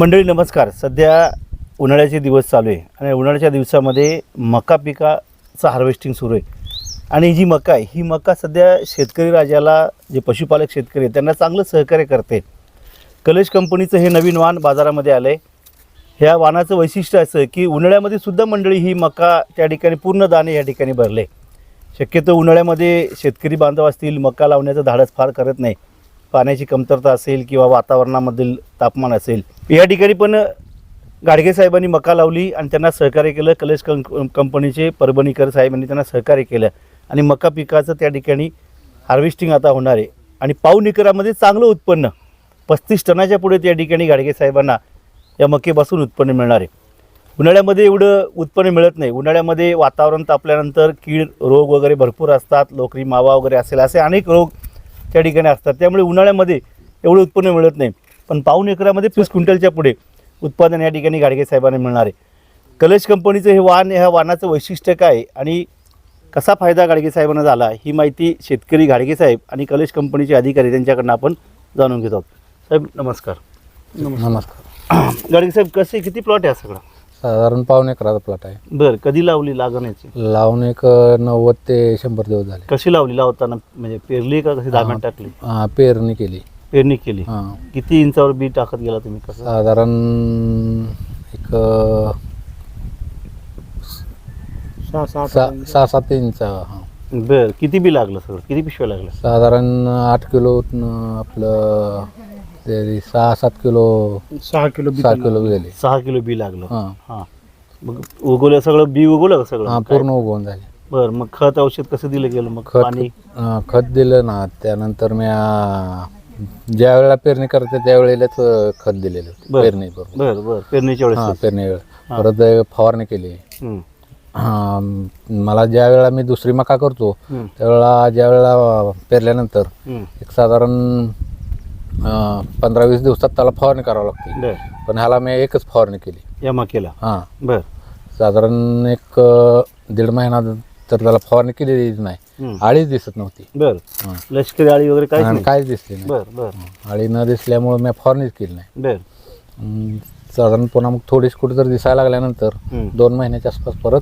मंडळी नमस्कार. सध्या उन्हाळ्याचे दिवस चालू आहे आणि उन्हाळ्याच्या दिवसामध्ये मका पिकाचं हार्वेस्टिंग सुरू आहे. आणि जी मका आहे ही मका सध्या शेतकरी राजाला जे पशुपालक शेतकरी आहेत त्यांना चांगलं सहकार्य करते. कलेश कंपनीचं हे नवीन वाण बाजारामध्ये आलं आहे ह्या वाहनाचं वैशिष्ट्य असं की उन्हाळ्यामध्ये सुद्धा मंडळी ही मका त्या ठिकाणी पूर्ण दाणे या ठिकाणी भरले. शक्यतो उन्हाळ्यामध्ये शेतकरी बांधव असतील मका लावण्याचं धाडस फार करत नाही. पाण्याची कमतरता असेल किंवा वातावरणामधील तापमान असेल. या ठिकाणी पण गाडगे साहेबांनी मका लावली आणि त्यांना सहकार्य केलं. कलेश कं कंपनीचे परभणीकर साहेबांनी त्यांना सहकार्य केलं. आणि मका पिकाचं त्या ठिकाणी हार्वेस्टिंग आता होणार आहे. आणि पाऊन एकरामध्ये चांगलं उत्पन्न पस्तीस टनाच्या पुढे त्या ठिकाणी गाडगे साहेबांना या मकेपासून उत्पन्न मिळणार आहे. उन्हाळ्यामध्ये एवढं उत्पन्न मिळत नाही. उन्हाळ्यामध्ये वातावरण तापल्यानंतर कीड रोग वगैरे भरपूर असतात. लोकरी मावा वगैरे असेल असे अनेक रोग त्या ठिकाणी असतात. त्यामुळे उन्हाळ्यामध्ये एवढं उत्पन्न मिळत नाही. पण पाऊन एकरामध्ये तीस क्विंटलच्या पुढे उत्पादन या ठिकाणी गाडगे साहेबांना मिळणार आहे. कलेश कंपनीचं हे वाहन ह्या वाहनाचं वैशिष्ट्य काय आहे आणि कसा फायदा गाडगे साहेबांना झाला ही माहिती शेतकरी गाडगे साहेब आणि कलेश कंपनीचे अधिकारी त्यांच्याकडनं आपण जाणून घेत आहोत. साहेब नमस्कार. नमस्कार. गाडगे साहेब कसे किती प्लॉट आहे हा सगळा? साधारण पाऊन एकराचा प्लॉट आहे. बरं कधी लावली लागण्याची लावून एक नव्वद ते शंभर दिवस झाले. कशी लावली? लावताना म्हणजे पेरली का कशी दाब्यात टाकली? हा, पेरणी केली. पेरणी केली. हा. किती इंचावर बी टाकत गेला तुम्ही कसं? साधारण एक अं, सहा सहा सात इंच. हा. बर किती बी लागलं सगळं? किती पिशव्या लागलं साधारण आठ किलो आपलं ते सहा सात किलो सहा किलो सहा किलो गेले सहा किलो बी लागलं. हा. हां. मग उगवलं सगळं बी उगवलं का हा सगळं पूर्ण उगवून झाले. बर मग खत औषध कसं दिलं गेलं? मग खत पाणी? अं, खत दिलं ना त्यानंतर मी अं, ज्या वेळेला पेरणी करते त्यावेळेलाच अं, खत दिलेलं होतं, बरं. पेरणी बरोबर बर बर. पेरणीच्या हा वेळेस. पेरणी वेळ परत फवारणी केली. मला ज्या वेळेला मी दुसरी मका करतो त्यावेळेला ज्या वेळेला पेरल्यानंतर. एक साधारण पंधरा वीस दिवसात त्याला फवारणी करावं लागते. बर. पण ह्याला मी एकच फवारणी केली. या मकेला हां. बर. साधारण एक अं, दीड महिना तर त्याला फवारणी केलेली नाही. आळीच दिसत नव्हती. बर. हां. लष्करी आळी वगैरे आणि नाही? काहीच दिसली नाही. बर बर. आळी न दिसल्यामुळे मी फवारणीच केली नाही. बर. अं, साधारण पुन्हा मग थोडीशी कुठेतरी दिसायला लागल्यानंतर. दोन महिन्याच्या आसपास परत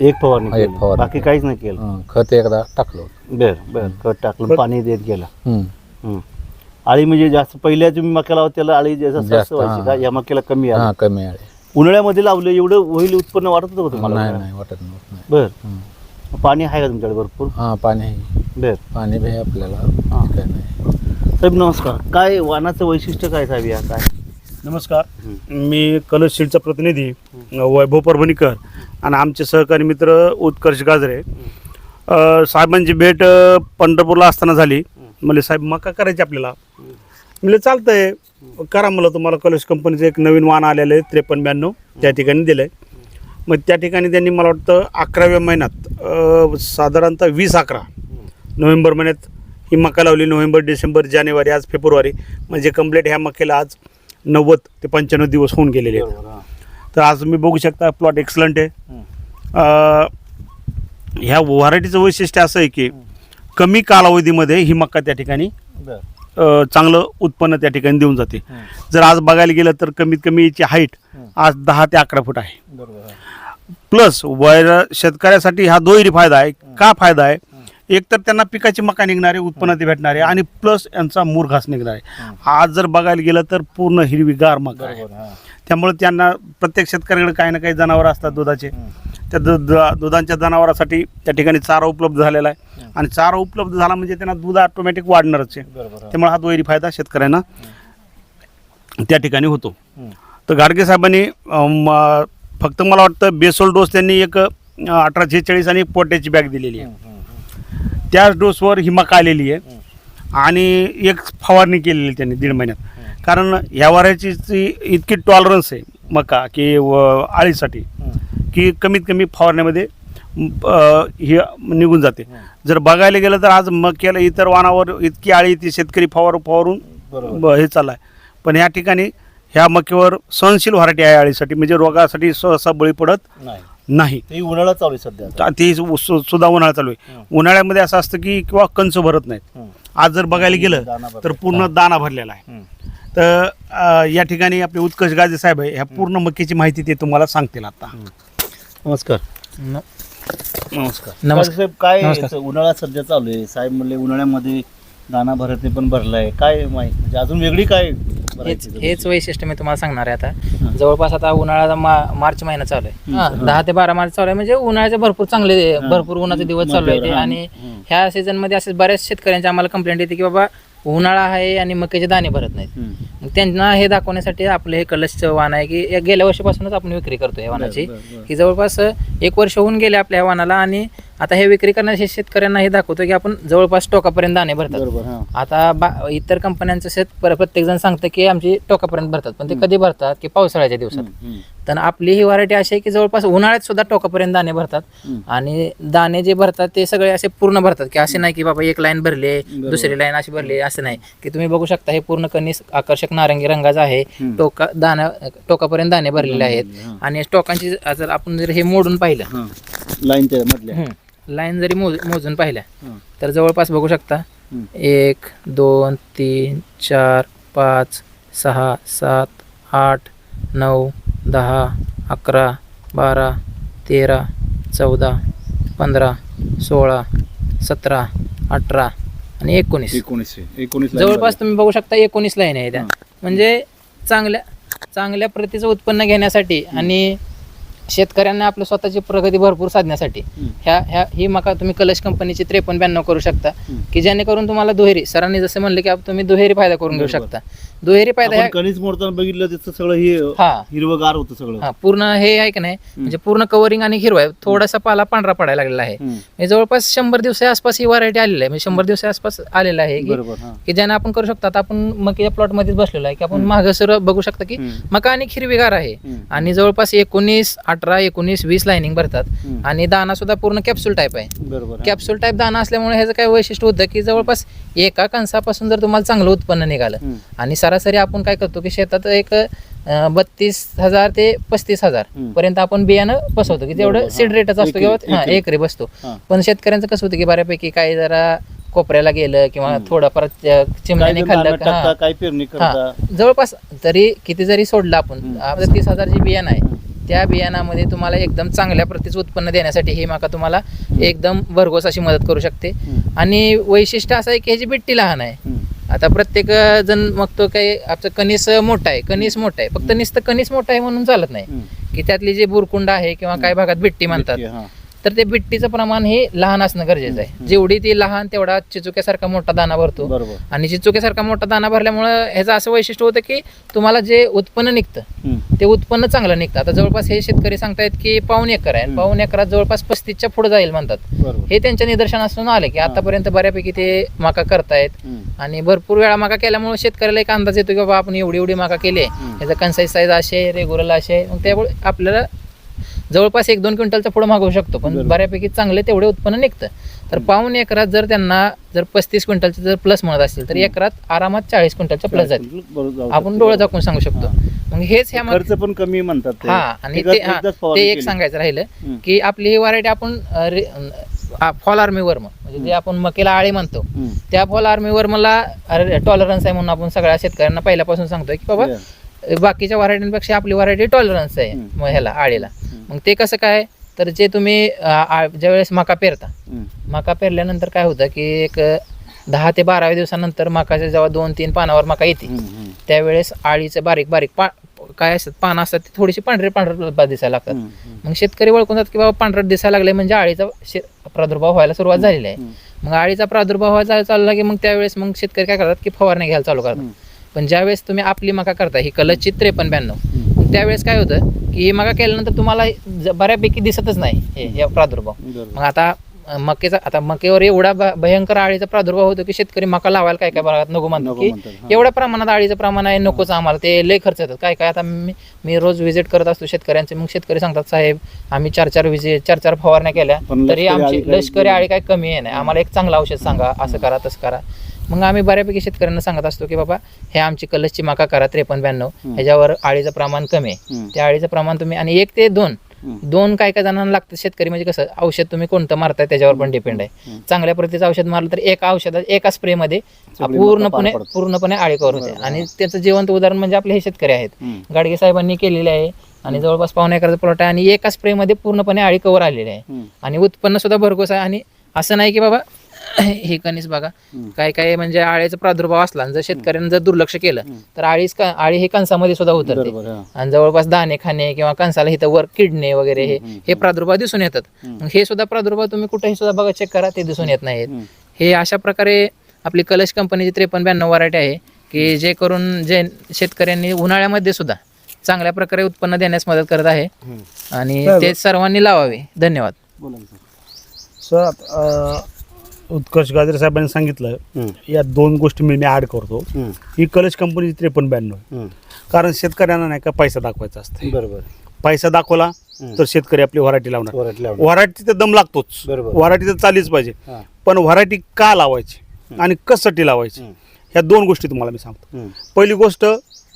एक फवारणी हा, एक केली. फवारणी बाकी काहीच नाही केलं. अं, खत एकदा टाकलं होतं. बर बर. खत टाकलं पाणी देत गेला. आळी म्हणजे जास्त पहिल्या तुम्ही मका लावत त्याला आळी जास्त जास्त, जास्त व्हायची हां. का या मक्याला कमी हा आली कमी आळे. उन्हाळ्यामध्ये लावलं एवढं होईल उत्पन्न वाटत होतं का तुम्हाला? नाही? नाही वाटत नव्हतं नाही. बर. हं. पाणी आहे का तुमच्याकडे भरपूर? हा पाणी आहे. बर. पाणी बी आहे आपल्याला. हा. काय नाही. साहेब नमस्कार. काय वाहनाचं वैशिष्ट्य काय साहेब या? काय? नमस्कार. मी कलश शिल्डचा प्रतिनिधी वैभव परभणीकर आणि आमचे सहकारी मित्र उत्कर्ष गाजरे. अ, साहेबांची भेट अ, पंढरपूरला असताना झाली. म्हणले साहेब मका करायची आपल्याला. म्हणले चालतंय. करा मला तुम्हाला कलश कंपनीचं एक नवीन वाहन आलेलं आहे त्रेपन्न ब्याण्णव. त्या ठिकाणी दिलं आहे मग त्या ठिकाणी त्यांनी मला वाटतं अकराव्या महिन्यात अ, साधारणतः वीस अकरा. नोव्हेंबर महिन्यात ही मका लावली नोव्हेंबर डिसेंबर जानेवारी आज फेब्रुवारी. म्हणजे कंप्लीट ह्या मक्याला आज नव्वद ते पंच्याण्णव दिवस होऊन गेलेले आहेत. बरोबर, हां. तर आज तुम्ही बघू शकता प्लॉट एक्सलंट आहे. अ, ह्या व्हरायटीचं वैशिष्ट्य असं आहे की कमी कालावधीमध्ये ही मक्का त्या ठिकाणी अ, चांगलं उत्पन्न त्या ठिकाणी देऊन जाते. जर आज बघायला गेलं तर कमीत कमी याची हाईट. आज दहा ते अकरा फूट आहे बरोबर. प्लस वैर शेतकऱ्यासाठी हा दोहेरी फायदा आहे का फायदा आहे एक तर त्यांना पिकाची मका निघणार उत्पन्न ते भेटणार आणि प्लस यांचा मूर घास निघणार आहे. आज जर बघायला गेलं तर पूर्ण हिरवीगार मका आहे. त्यामुळे त्यांना प्रत्येक शेतकऱ्याकडे काही ना काही जनावर असतात दुधाचे. त्या दुधांच्या जनावरांसाठी त्या ठिकाणी चारा उपलब्ध झालेला आहे. आणि चारा उपलब्ध झाला म्हणजे त्यांना दूध ऑटोमॅटिक वाढणारच आहे. त्यामुळे हा दुहेरी फायदा शेतकऱ्यांना त्या ठिकाणी होतो. तर गाडगे साहेबांनी फक्त मला वाटतं बेसोल डोस त्यांनी एक अठराशे चाळीस आणि पोट्याची बॅग दिलेली आहे. त्याच डोसवर ही मका आलेली आहे. आणि एक फवारणी केलेली त्यांनी दीड महिन्यात. कारण ह्या वाऱ्याची जी इतकी टॉलरन्स आहे मका की व- आळीसाठी. की कमीत कमी फवारण्यामध्ये ही निघून जाते. जर बघायला गेलं तर आज मक्याला इतर वाणावर इतकी आळी ती शेतकरी फवार फवारून हे चाललं आहे पण ह्या ठिकाणी ह्या मक्यावर सहनशील व्हरायटी आहे आळीसाठी म्हणजे रोगासाठी सहसा बळी पडत नाही. नाही ते उन्हाळा चालू आहे सध्या आता. ता- ती सु- सु- सुद्धा उन्हाळा चालू आहे. उन्हाळ्यामध्ये असं असतं की किंवा कंच भरत नाहीत. हं. आज जर बघायला गेलं दाना भरला. तर पूर्ण दाना भरलेला आहे. हं. तर अ, या ठिकाणी आपले उत्कर्ष गाजे साहेब आहे ह्या पूर्ण मक्कीची माहिती ते तुम्हाला सांगतील आता. नमस्कार. न- नमस्कार. नमस्कार. साहेब काय नमस्कार. याचं उन्हाळा सध्या चालू आहे? साहेब म्हणले उन्हाळ्यामध्ये दाना भरतने पण भरलाय. काय माहिती? म्हणजे अजून वेगळी काय हेच? हेच वैशिष्ट्य मी तुम्हाला सांगणार आहे. आता जवळपास आता उन्हाळा मार्च महिना चालू आहे दहा ते बारा मार्च चालू आहे म्हणजे उन्हाळ्याचे भरपूर चांगले. भरपूर उन्हाचे दिवस चालू आहे. आणि. ह्या सीझनमध्ये असे बऱ्याच शेतकऱ्यांचे आम्हाला कंप्लेंट येते की बाबा उन्हाळा आहे आणि मक्याचे दाणे भरत नाहीत त्यांना हे दाखवण्यासाठी आपलं हे कलशचं वाण आहे की गेल्या वर्षापासूनच आपण विक्री करतो या बरं. की जवळपास एक वर्ष होऊन गेले आपल्या वाणाला आणि आता हे विक्री करण्याचे शेतकऱ्यांना हे दाखवतो की आपण जवळपास टोकापर्यंत दाणे भरतात. बरोबर हा. आता बा इतर कंपन्यांचं शेत पर- प्रत्येक जण सांगतं की आमची टोकापर्यंत भरतात. पण ते कधी भरतात? की पावसाळ्याच्या दिवसात. हम्म, हम्म, तर आपली ही व्हरायटी अशी आहे की जवळपास उन्हाळ्यात सुद्धा टोकापर्यंत दाणे भरतात. हम्म. आणि दाणे जे भरतात ते सगळे असे पूर्ण भरतात. की असे नाही की बाबा एक लाईन भरले बरोबर. दुसरी लाईन अशी भरली असं नाही. की तुम्ही बघू शकता हे पूर्ण कणीस आकर्षक नारंगी रंगाचा आहे. हम्म. टोका दाना टोकापर्यंत दाणे भरलेले आहेत. हा. आणि टोकांची जर आपण जर हे मोडून पाहिलं. हा. लाईनच्या मधल्या. लाईन जरी मोज मोजून पाहिल्या. तर जवळपास बघू शकता. एक दोन तीन चार पाच सहा सात आठ नऊ दहा अकरा बारा तेरा चौदा पंधरा सोळा सतरा अठरा आणि एकोणीस एकोणीस line जवळपास. तुम्ही बघू शकता एकोणीस लाईन आहे त्या. म्हणजे चांगल्या चांगल्या प्रतीचं उत्पन्न घेण्यासाठी आणि शेतकऱ्यांना आपलं स्वतःची प्रगती भरपूर साधण्यासाठी. ह्या ह्या ही मका तुम्ही कलश कंपनीची त्रेपन्न ब्याण्णव करू शकता. की जेणेकरून तुम्हाला दुहेरी सरांनी जसं म्हणलं की तुम्ही दुहेरी फायदा करून घेऊ. शकता. दुहेरी फायदा कणीस मोडताना बघितलं त्याचं सगळं हे हा. हिरवगार होतं सगळं. हा पूर्ण हे आहे की नाही? म्हणजे पूर्ण कव्हरिंग आणि हिरवा आहे. थोडासा पाला पांढरा पडायला लागलेला आहे. म्हणजे जवळपास शंभर दिवसा आसपास ही व्हरायटी आलेली आहे. म्हणजे शंभर दिवसा आसपास आलेला आहे की ज्याने आपण करू शकतो. आता आपण मकीच्या प्लॉट मध्येच बसलेलो आहे की आपण मागं सर बघू शकता की. मका आणि हिरवीगार आहे. आणि जवळपास एकोणीस अठरा एकोणीस वीस लाईनिंग भरतात हम्म. आणि दाना सुद्धा पूर्ण कॅप्सूल टाईप आहे बरोबर हा. कॅप्सूल टाईप दाना असल्यामुळे ह्याचं काय वैशिष्ट्य होतं की जवळपास एका कणसापासून जर तुम्हाला चांगलं उत्पन्न निघालं हम्म. आणि सरासरी आपण काय करतो की शेतात एक बत्तीस हजार ते पस्तीस हजार हम्म. पर्यंत आपण बियाणं बसवतो की तेवढं बरोबर, सीड हा. रेटच असतो एकरी- किंवा हा एकरी. एकरी बसतो हा. पण शेतकऱ्यांचं कसं होतं की बऱ्यापैकी काही जरा कोपऱ्याला गेलं किंवा थोडंफार चिमण्याने जण खाल्लं दाणं टाकता हा. काही पेरणी हा करता जवळपास तरी किती जरी सोडलं आपण हम्म. तीस हजार जी बियाणं आहे हम्म. त्या बियाणामध्ये तुम्हाला एकदम चांगल्या प्रतीचं उत्पन्न देण्यासाठी ही माका तुम्हाला एकदम भरघोस अशी मदत करू शकते. आणि वैशिष्ट्य असं आहे की ह्याची बिट्टी लहान आहे. आता प्रत्येक जण मग तो काही आपलं कणीस मोठा आहे कणीस मोठा आहे फक्त नुसतं कणीस मोठा आहे म्हणून चालत नाही. की त्यातली जे बुरकुंड आहे किंवा काही भागात बिट्टी म्हणतात. तर ते बिट्टीचं प्रमाण हे लहान असणं गरजेचं आहे. जेवढी ती लहान तेवढा चिचुक्यासारखा मोठा दाना भरतो. आणि चिचुक्यासारखा मोठा दाना भरल्यामुळं ह्याचं असं वैशिष्ट्य होतं की तुम्हाला जे उत्पन्न निघतं. ते उत्पन्न चांगलं निघतं. आता जवळपास हे शेतकरी सांगतायत की पाऊन एकर आहे. पाऊन एकरात जवळपास पस्तीसच्या पुढे जाईल म्हणतात. हे त्यांच्या निदर्शनासून आले की आतापर्यंत बऱ्यापैकी ते माका करतायत. आणि भरपूर वेळा माका केल्यामुळे शेतकऱ्याला एक अंदाज येतो की बाबा आपण एवढी एवढी माका केली आहे. याचा कन्साईज साईज असे रेग्युलर असे मग त्यामुळे आपल्याला जवळपास एक दोन क्विंटलचं पुढे मागवू शकतो पण. बऱ्यापैकी चांगले तेवढे उत्पन्न निघतं तर पाऊन एकरात जर त्यांना जर पस्तीस क्विंटलचं जर प्लस म्हणत असतील तर एकरात आरामात चाळीस क्विंटलचं प्लस जाते बरोबर जाऊ आपण. डोळे झाकून सांगू शकतो मग हेच ह्या खर्च पण कमी म्हणतात ते. हा आणि ते एक. सांगायचं राहिलं. की आपली ही व्हरायटी आपण फॉल आर्मी वर्म म्हणजे जे आपण मकेला आळी म्हणतो. त्या फॉल आर्मी वर्मला टॉलरन्स आहे म्हणून आपण सगळ्या शेतकऱ्यांना पहिल्यापासून सांगतोय की बाबा. बाकीच्या व्हरायटींपेक्षा आपली व्हरायटी टॉलरन्स आहे ह्याला आळीला. मग ते कसं काय तर जे तुम्ही ज्यावेळेस मका पेरता. मका पेरल्यानंतर काय होतं की एक दहा ते बाराव्या दिवसानंतर मकाच्या जेव्हा दोन तीन पानावर मका येते. त्यावेळेस आळीचं बारीक बारीक पा काय असतात पानं असतात ती थोडीशी पांढरे पांढरे दिसायला लागतात. मग शेतकरी ओळखून जातात की बाबा पांढरट दिसायला लागले म्हणजे आळीचा प्रादुर्भाव व्हायला सुरुवात झालेली आहे. मग आळीचा प्रादुर्भाव व्हायला चालला की मग त्यावेळेस मग शेतकरी काय करतात की फवारणी घ्यायला चालू करतात. पण ज्यावेळेस तुम्ही आपली मका करता ही कलची त्रेपन्न ब्याण्णव. त्यावेळेस काय होतं की ही मका केल्यानंतर तुम्हाला बऱ्यापैकी दिसतच नाही हे प्रादुर्भाव. मग आता मकेचा आता मकेवर एवढा भयंकर आळीचा प्रादुर्भाव होतो की शेतकरी मका लावायला काय काय भागात नको म्हणतो की. एवढ्या प्रमाणात आळीचं प्रमाण आहे नकोच आम्हाला ते लय खर्च येतात. काय काय आता मी मी रोज व्हिजिट करत असतो शेतकऱ्यांचे मग शेतकरी सांगतात साहेब आम्ही चार चार विजिट चार चार फवारण्या केल्या तरी आमची लष्करी आळी काय कमी आहे नाही. आम्हाला एक चांगलं औषध सांगा असं करा तसं करा. मग आम्ही बऱ्यापैकी शेतकऱ्यांना सांगत असतो की बाबा हे आमची कलसची मका करा त्रेपन्न ब्याण्णव. ह्याच्यावर आळीचं प्रमाण कमी आहे. त्या आळीचं प्रमाण तुम्ही आणि एक ते दोन. दोन काय काय जणांना लागतं शेतकरी म्हणजे कसं औषध तुम्ही कोणतं मारताय त्याच्यावर पण डिपेंड आहे. चांगल्या प्रतीचं औषध मारलं तर एका औषधात एका स्प्रेमध्ये पूर्णपणे. पूर्णपणे आळी होते. आणि त्याचं जिवंत उदाहरण म्हणजे आपले हे शेतकरी आहेत. गाडगे साहेबांनी केलेले आहे. आणि जवळपास पावणे एकराचा प्लॉट आहे. आणि एका स्प्रेमध्ये पूर्णपणे आळी कव्हर आलेली आहे. आणि उत्पन्न सुद्धा भरघोस आहे. आणि असं नाही की बाबा हे कणीस बघा. काय काय म्हणजे आळीचा प्रादुर्भाव असला आणि जर शेतकऱ्यांनी जर दुर्लक्ष केलं तर आळीच का आळी हे कणसामध्ये सुद्धा उतरते. आणि जवळपास दाणे खाणे किंवा कणसाला इथं वर किडणे वगैरे हे हे प्रादुर्भाव दिसून येतात. हे सुद्धा प्रादुर्भाव तुम्ही कुठेही सुद्धा बघा चेक करा ते दिसून येत नाहीत. हे अशा प्रकारे आपली कलश कंपनीची त्रेपन्न ब्याण्णव व्हरायटी आहे की जे करून जे शेतकऱ्यांनी उन्हाळ्यामध्ये सुद्धा चांगल्या प्रकारे उत्पन्न देण्यास मदत करत आहे. आणि ते सर्वांनी लावावे. धन्यवाद. सर. उत्कर्ष गाजरे साहेबांनी सांगितलं. या दोन गोष्टी मी ॲड करतो. ही कलश कंपनीची त्रेपन्न ब्याण्णव. कारण शेतकऱ्यांना नाही का पैसा दाखवायचा असतं बरोबर पैसा दाखवला. तर शेतकरी आपली व्हरायटी लावणार. व्हरायटी तर दम लागतोच. व्हरायटी तर चाललीच पाहिजे. पण व्हरायटी का लावायची आणि कशासाठी लावायची. ह्या दोन गोष्टी तुम्हाला मी सांगतो. पहिली गोष्ट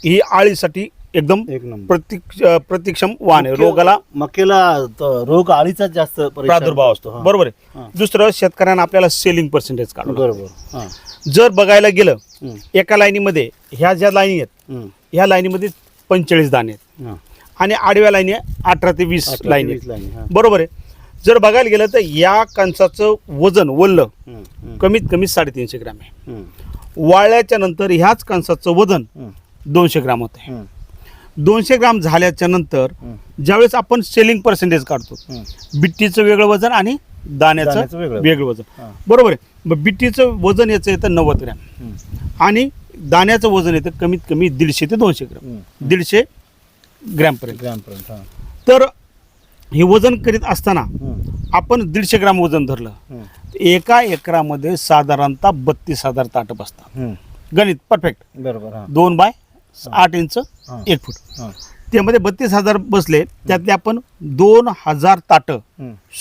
ही आळीसाठी एकदम एक नंबर प्रतीक प्रतिक्षम वाहन आहे रोगाला मकेला त- रोग आळीचा जास्त प्रादुर्भाव असतो हा. बरोबर हा. आहे दुसरं शेतकऱ्यांना आपल्याला सेलिंग पर्सेंटेज काढून बरोबर हा. जर बघायला गेलं हम्म. एका लाईनीमध्ये ह्या ज्या लाईनी आहेत हम्म. ह्या लाईनीमध्ये पंचेचाळीस दाणे आहेत हा. आणि आडव्या लाईनी अठरा ते वीस अठरा ते लाईनी वीस लाईनी, हा. आहेत बरोबर आहे जर बघायला गेलं तर या कणसाचं वजन वल्लं हम्म. हम्म. कमीत कमी साडेतीनशे ग्रॅम आहे हम्म. वाळल्याच्या नंतर ह्याच कणसाचं वजन हम्म. दोनशे ग्राम होतं हम्म. दोनशे ग्राम झाल्याच्यानंतर. ज्यावेळेस आपण सेलिंग पर्सेंटेज काढतो. बिट्टीचं वेगळं वजन आणि दाण्याचं वेगळं. वजन. बरोबर आहे बिट्टीचं वजन याचं येतं नव्वद ग्रॅम. आणि दाण्याचं वजन येतं कमीत कमी दीडशे ते दोनशे ग्रॅम. दीडशे ग्रॅमपर्यंत ग्रॅमपर्यंत हा. तर हे वजन करीत असताना. आपण दीडशे ग्राम वजन धरलं. एका एकरामध्ये साधारणतः बत्तीस हजार ताटं बसतात हम्म. गणित परफेक्ट बरोबर दोन बाय आठ इंच. एक फूट. त्यामध्ये बत्तीस हजार बसले त्यातले आपण दोन हजार ताटं.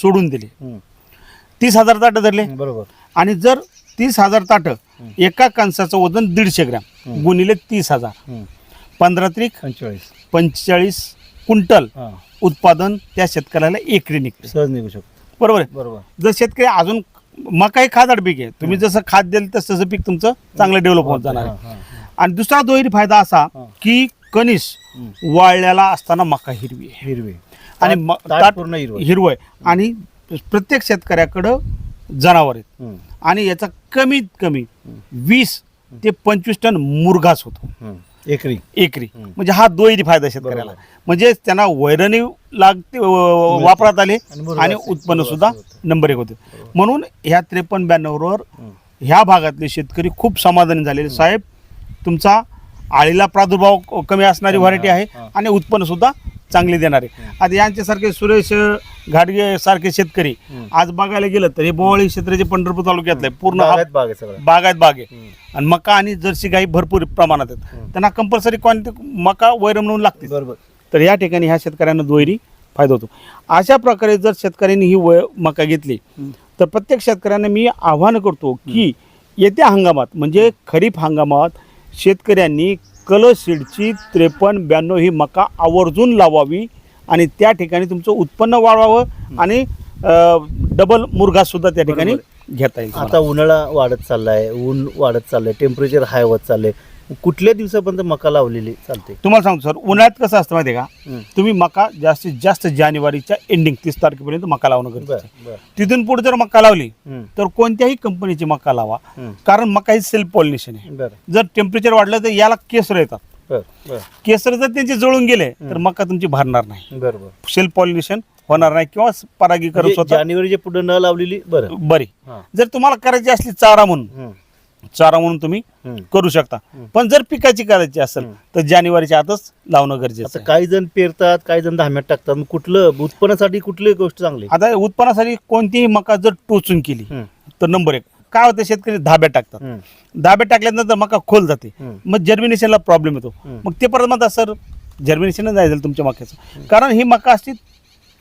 सोडून दिले. तीस हजार ताटं धरले. बरोबर. आणि जर तीस हजार ताटं एका कणसाचं वजन दीडशे ग्रॅम गुणिले तीस हजार. पंधरा त्रिक पंचेचाळीस. पंचेचाळीस क्विंटल हा. उत्पादन त्या शेतकऱ्याला एकरी निघते. सहज निघू शकतो. बरोबर? आहे बरोबर. जर शेतकरी अजून मका हे खादाड पीक आहे तुम्ही जसं खाद द्याल तसं तसं पीक तुमचं चांगलं डेव्हलप होत जाणार आहे. आणि दुसरा दुहेरी फायदा असा. की कणीस वाळल्याला असताना मका हिरवी आहे हिरवी आणि म- ताट पूर्ण हिरवं. हिरवं आहे आणि प्रत्येक शेतकऱ्याकडं जनावर आहेत हम्म. आणि याचा कमीत कमी वीस ते पंचवीस टन मुरघास होतो हम्म. एकरी एकरी हम्म. म्हणजे हा दोहेरी फायदा शेतकऱ्याला बरोबर. म्हणजे त्यांना वैरणी लागते व- वापरात आले आणि मुरघास आणि होते. उत्पन्न सुद्धा. नंबर एक होते म्हणून ह्या त्रेपन्न ब्याण्णववर हम्म. ह्या भागातले शेतकरी खूप समाधानी झालेले साहेब तुमचा आळीला प्रादुर्भाव कमी असणारी व्हरायटी आहे. आणि उत्पन्न सुद्धा चांगले देणारे आता यांच्यासारखे सुरेश घाडगे सारखे शेतकरी. आज बघायला गेलं तर हे बोवाळी क्षेत्र जे पंढरपूर तालुक्यातलं आहे पूर्ण बागायत बाग आहे. आणि मका आणि जर्सी गाई भरपूर प्रमाणात आहेत. त्यांना कंपल्सरी क्वांटिटी मका वैर म्हणून लागते बरोबर तर या ठिकाणी ह्या शेतकऱ्यांना दुहेरी फायदा होतो अशा प्रकारे जर शेतकऱ्यांनी ही वय मका घेतली. तर प्रत्येक शेतकऱ्यांना मी आव्हान करतो की येत्या हंगामात म्हणजे खरीप हंगामात शेतकऱ्यांनी कलशीडची त्रेपन्न ब्याण्णव ही मका आवर्जून लावावी आणि त्या ठिकाणी तुमचं उत्पन्न वाढवावं आणि डबल मुरघास सुद्धा त्या ठिकाणी घेता येईल आता. उन्हाळा वाढत चाललाय ऊन वाढत चाललंय टेम्परेचर हाय होत चाललंय कुठल्या दिवसापर्यंत मका लावलेली चालते? तुम्हाला सांगतो सर उन्हाळ्यात कसं असतं माहिती आहे का. तुम्ही मका जास्तीत जास्त जानेवारीच्या एंडिंग तीस तारखेपर्यंत मका लावणं गरजेचं आहे. तिथून पुढे जर मका लावली. तर कोणत्याही कंपनीची मका लावा. कारण मका ही सेल्फ पॉलिनेशन आहे. बर. जर टेम्परेचर वाढलं तर याला केसर येतात. बर बर. केसर जर त्यांचे जळून गेले तर मका तुमची भरणार नाही. बर बर. सेल्फ पॉलिनेशन होणार नाही किंवा परागीकरण म्हणजे स्वतः जानेवारीच्या पुढे न लावलेली बरं. बरी. हा. जर तुम्हाला करायची असली चारा म्हणून हम्म. चारा म्हणून तुम्ही. करू शकता. पण जर पिकाची करायची असेल. तर जानेवारीच्या आतच लावणं गरजेचं आहे काही जण पेरतात काही जण धाम्यात टाकतात मग कुठलं उत्पन्नासाठी कुठली गोष्ट चांगली आता उत्पन्नासाठी कोणतीही मका जर टोचून केली हम्म. तर नंबर एक काय होतं शेतकरी धाब्यात टाकतात हम्म. धाब्यात टाकल्यानंतर मका खोल जाते हम्म. मग जर्मिनेशनला प्रॉब्लेम येतो हम्म. मग ते परत म्हणतात सर जर्मिनेशन नाही झालं तुमच्या मक्याचं कारण ही मका असती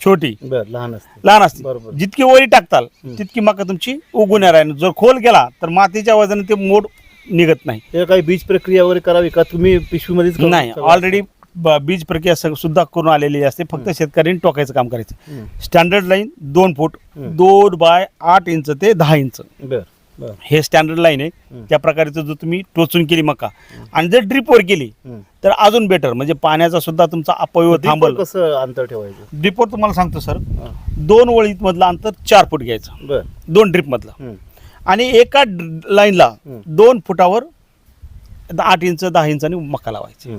छोटी. बर लहान असते. लहान असते. बरोबर. जितकी वरी टाकताल. तितकी मका तुमची उगून राहील जर खोल गेला तर मातीच्या वजनाने ते मोड निघत नाही. काही बीज प्रक्रिया वगैरे करावी का? तुम्ही पिशवीमध्येच नाही? ऑलरेडी बीज प्रक्रिया सग- सुद्धा करून आलेली असते. फक्त शेतकऱ्यांनी टोकायचं काम करायचं. स्टँडर्ड लाईन दोन फूट दोन बाय आठ इंच ते दहा इंच. बर. हे स्टँडर्ड लाईन आहे. त्या प्रकारचं जर तुम्ही टोचून केली मका आणि जर ड्रिपवर केली. तर अजून बेटर म्हणजे पाण्याचा सुद्धा तुमचा अपव्यय थांबल. कसं अंतर ठेवायचं? ड्रिपवर तुम्हाला सांगतो सर दोन वळीत मधलं अंतर चार फूट घ्यायचं. दोन ड्रिप मधलं. आणि एका लाईनला दोन फुटावर आठ इंच दहा इंचाने मका लावायची.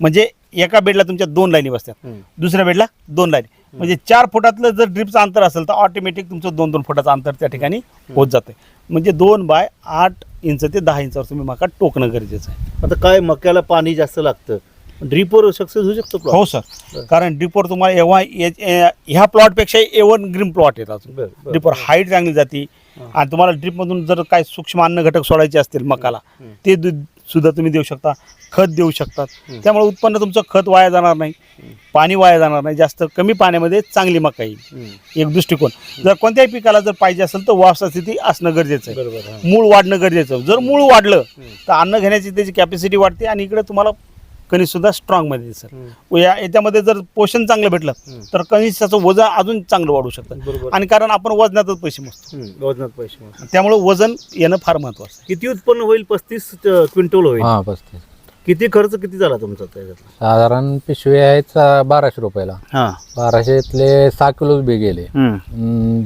म्हणजे एका बेडला तुमच्या दोन लाईनी बसतात. दुसऱ्या बेडला दोन लाईनी म्हणजे चार फुटातलं जर ड्रिपचं अंतर असेल तर ऑटोमॅटिक तुमचं दोन दोन फुटाचं अंतर त्या ठिकाणी होत जाते म्हणजे दोन बाय आठ इंच ते दहा इंचावर तुम्ही मका टोकणं गरजेचं आहे. आता काय मक्याला पाणी जास्त लागतं? ड्रीपवर सक्सेस होऊ शकतो plot? हो सर कारण ड्रिपवर तुम्हाला एव्हा ए- ए- ह्या प्लॉटपेक्षा एवन ग्रीन प्लॉट येतात बरं, हाईट चांगली जाते. आणि तुम्हाला ड्रिपमधून जर काय सूक्ष्म अन्न घटक सोडायचे असतील मकाला ते दु- सुद्धा तुम्ही देऊ शकता खत देऊ शकतात. त्यामुळे उत्पन्न तुमचं खत वाया जाणार नाही पाणी वाया जाणार नाही जास्त कमी पाण्यामध्ये चांगली मका येईल. एक दृष्टिकोन. जर कोणत्याही पिकाला जर पाहिजे असेल तर वापसा स्थिती असणं गरजेचं आहे. मूळ वाढणं गरजेचं. जर मूळ वाढलं तर अन्न घेण्याची त्याची कॅपॅसिटी वाढते आणि इकडे तुम्हाला कणीस सुद्धा स्ट्रॉंगमध्ये दिसेल. या याच्यामध्ये जर पोषण चांगलं भेटलं तर कणीसाचं वजन अजून चांगलं वाढू शकतं. बरोबर. आणि कारण आपण वजनातच पैसे मोजतो. वजनात पैसे. त्यामुळे वजन येणं फार महत्वाचं आहे. किती उत्पन्न होईल? पस्तीस क्विंटल होईल. हा पस्तीस. किती खर्च किती झाला तुमचा त्याच्यातला? साधारण पिशवी आहेत बाराशे रुपयाला. हा. बाराशेतले सहा किलो बी गेले.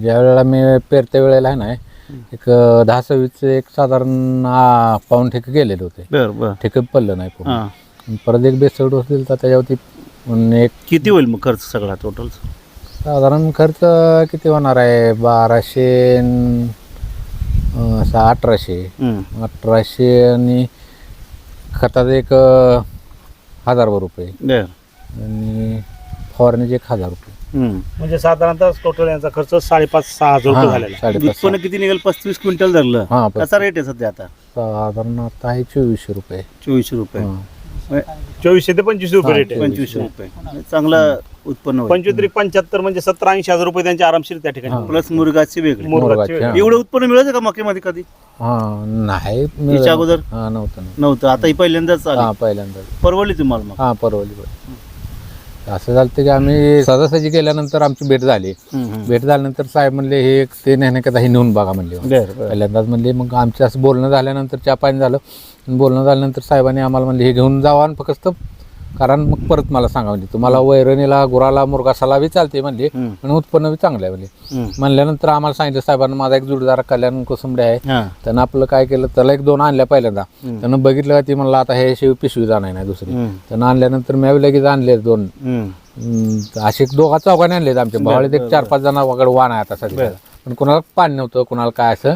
ज्या वेळेला मी पेरत्या वेळेला आहे ना एक दहा सव्वीसचे एक साधारण पाऊन ठेके गेलेले होते. ठेके पडलं नाही पूर्ण. हा. परत एक बेसड डोस दिला तर त्याच्यावरती एक किती होईल मग खर्च सगळा टोटल साधारण खर्च किती होणार आहे? बाराशे असं अठराशे. अठराशे आणि खतात एक अं, हजारभर रुपये. आणि फवारणीचे एक हजार रुपये. म्हणजे साधारणतः टोटल यांचा खर्च साडेपाच सहा हजार रुपये झालेला. उत्पन्न किती निघेल? पस्तीस क्विंटल धरलं. हा, कसा रेट आहे सध्या आता? साधारण आता आहे चोवीसशे रुपये. चोवीसशे रुपये. चोवीसशे ते पंचवीस रुपये रेट आहे. पंचवीसशे रुपये. चांगलं उत्पन्न होईल. पंचवीस पंच्याहत्तर म्हणजे सत्तर ऐंशी हजार रुपये त्यांचे आरामशीर त्या ठिकाणी प्लस मुरगाची वेगळी. मुरगाचे मुरगाचे, हा. एवढं उत्पन्न मिळायचं का मक्यामध्ये कधी? हा नाही. अगोदर? हा नव्हतं. नव्हतं. आता ही पहिल्यांदाच हा पहिल्यांदा परवडली तुम्हाला मग? हा परवली परवली. असं झालं की आम्ही सहजासहजी गेल्यानंतर आमची भेट झाली. भेट झाल्यानंतर साहेब म्हणले हे एक ते नेण्याकरता हे नेऊन बघा म्हणले. पहिल्यांदाच म्हणले मग आमचं असं बोलणं झाल्यानंतर चहा पाणी झालं. बोलणं झाल्यानंतर साहेबांनी आम्हाला म्हणले हे घेऊन जावा आणि फक्त कारण मग परत मला सांगा म्हणजे तुम्हाला वैरणीला गुराला मुरगासाला बी चालते म्हणले. आणि उत्पन्न बी चांगलं आहे म्हणले. म्हणल्यानंतर आम्हाला सांगितलं साहेबांना माझा एक जोडीदार कल्याण कोसंबडे आहे. त्यानं आपलं काय केलं त्याला एक दोन आणल्या पहिल्यांदा. त्यानं बघितलं का ती म्हणलं आता हे शिव पिशवी जाणार नाही दुसरी. त्यानं आणल्यानंतर मी लगेच आणले दोन. असे एक दोघा चौघाने आणले आमच्या भावाळीत एक चार पाच जणांकडे वाण आहे आता सध्या. पण कोणाला पाणी नव्हतं कोणाला काय असं.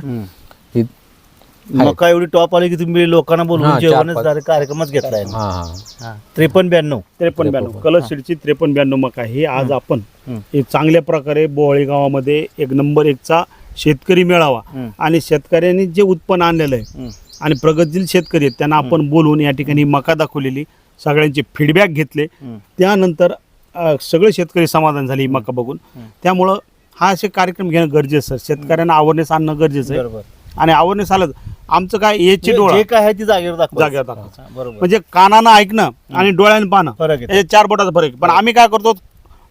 मका एवढी टॉप आली की तुम्ही लोकांना बोलवून हा, चार जेवणच पाच. झालं, कार्यक्रमच घेतलाय हा हा. हा. त्रेपन्न ब्याण्णव. त्रेपन्न ब्याण्णव. कलर सीडची त्रेपन्न ब्याण्णव मका हे आज आपण हम्म. एक चांगल्या प्रकारे बोहळी गावामध्ये एक नंबर एकचा शेतकरी मेळावा हम्म. आणि शेतकऱ्यांनी जे उत्पन्न आणलेलं आहे. आणि प्रगतशील शेतकरी आहेत त्यांना आपण बोलवून या ठिकाणी मका दाखवलेली सगळ्यांचे फीडबॅक घेतले. हम्म. त्यानंतर अ, सगळे शेतकरी समाधान झाले ही मका बघून. त्यामुळं हा असे कार्यक्रम घेणं गरजेचं आहे. शेतकऱ्यांना अवेअरनेस आणणं गरजेचं आहे. बरोबर. आणि अवेअरनेस आलं आमचं काय याची डोळा जे काय आहे ती जागेवर दाखवा. जागेवर दाखवायचं. बरोबर. म्हणजे कानानं ऐकणं आणि डोळ्यानं पाहणं. फरक आहे हे चार बोटाचा फरक आहे. पण आम्ही काय करतो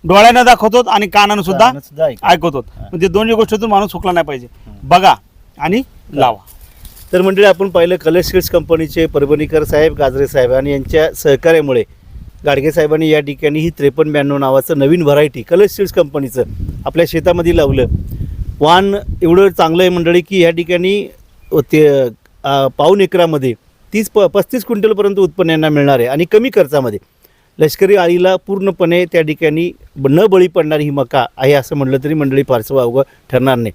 डोळ्यानं दाखवतो आणि कानानं सुद्धा कानानं सुद्धा ऐक. ऐकवतो म्हणजे दोन्ही गोष्टीतून माणूस चुकला नाही पाहिजे. बघा आणि लावा. तर मंडळी आपण पाहिलं कलर सीड्स कंपनीचे परभणीकर साहेब गाजरे साहेब आणि यांच्या सहकार्यामुळे गाडगे साहेबांनी या ठिकाणी ही त्रेपन्न ब्याण्णव नावाचं नवीन व्हरायटी कलर सीड्स कंपनीचं आपल्या शेतामध्ये लावलं. वाण एवढं चांगलं आहे मंडळी की या ठिकाणी ते पाऊन पाऊण एकरामध्ये तीस प पस्तीस क्विंटलपर्यंत उत्पन्न यांना मिळणार आहे आणि कमी खर्चामध्ये. लष्करी आळीला पूर्णपणे त्या ठिकाणी न बळी पडणारी ही मका आहे असं म्हटलं तरी मंडळी फारसं अवघड ठरणार नाही.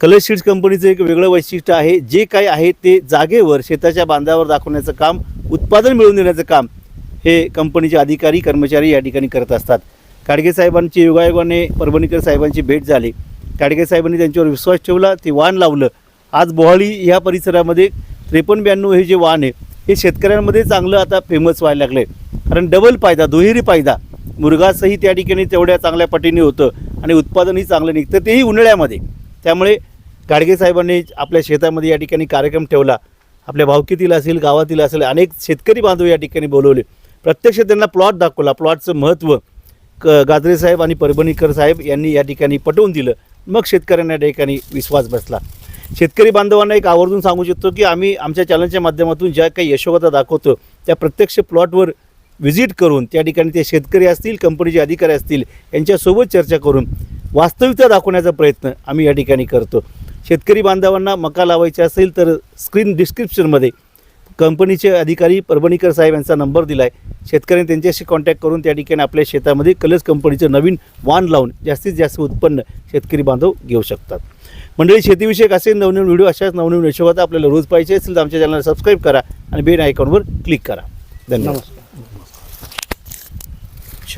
कलर सीड्स कंपनीचं एक वेगळं वैशिष्ट्य आहे जे काय आहे ते जागेवर शेताच्या बांधावर दाखवण्याचं काम उत्पादन मिळवून देण्याचं काम हे कंपनीचे अधिकारी कर्मचारी या ठिकाणी करत असतात. काडगे साहेबांची योगायोगाने परभणीकर साहेबांची भेट झाली. काडगे साहेबांनी त्यांच्यावर विश्वास ठेवला ते वाण लावलं. आज बोहाळी ह्या परिसरामध्ये त्रेपन्न ब्याण्णव हे जे वाहन आहे हे शेतकऱ्यांमध्ये चांगलं आता फेमस व्हायला लागलं आहे कारण डबल फायदा दुहेरी फायदा. मुरगासही त्या ठिकाणी तेवढ्या चांगल्या पटीने होतं आणि उत्पादनही चांगलं निघतं. तेही उन्हाळ्यामध्ये. त्यामुळे गाडगे साहेबांनी आपल्या शेतामध्ये या ठिकाणी कार्यक्रम ठेवला. आपल्या भावकीतील असेल गावातील असेल अनेक शेतकरी बांधव या ठिकाणी बोलवले. प्रत्यक्ष त्यांना प्लॉट दाखवला. प्लॉटचं महत्त्व क गाजरे साहेब आणि परभणीकर साहेब यांनी या ठिकाणी पटवून दिलं. मग शेतकऱ्यांना या ठिकाणी विश्वास बसला. शेतकरी बांधवांना एक आवर्जून सांगू शकतो की आम्ही आमच्या चॅनलच्या माध्यमातून ज्या काही यशोगाथा दाखवतो त्या प्रत्यक्ष प्लॉटवर व्हिजिट करून त्या ठिकाणी ते शेतकरी असतील कंपनीचे अधिकारी असतील यांच्यासोबत चर्चा करून वास्तविकता दाखवण्याचा प्रयत्न आम्ही या ठिकाणी करतो. शेतकरी बांधवांना मका लावायचे असेल तर स्क्रीन डिस्क्रिप्शनमध्ये कंपनीचे अधिकारी परभणीकर साहेब यांचा नंबर दिला आहे शेतकऱ्यांनी त्यांच्याशी कॉन्टॅक्ट करून त्या ठिकाणी आपल्या शेतामध्ये कलर्स कंपनीचं नवीन वाण लावून जास्तीत जास्त उत्पन्न शेतकरी बांधव घेऊ शकतात. मंडळी शेतीविषयक असे नवनवीन व्हिडिओ अशाच नवनवीन हिशोबात आपल्याला रोज पाहिजे असेल तर आमच्या चॅनलला सबस्क्राईब करा आणि बेल आयकॉनवर क्लिक करा. धन्यवाद.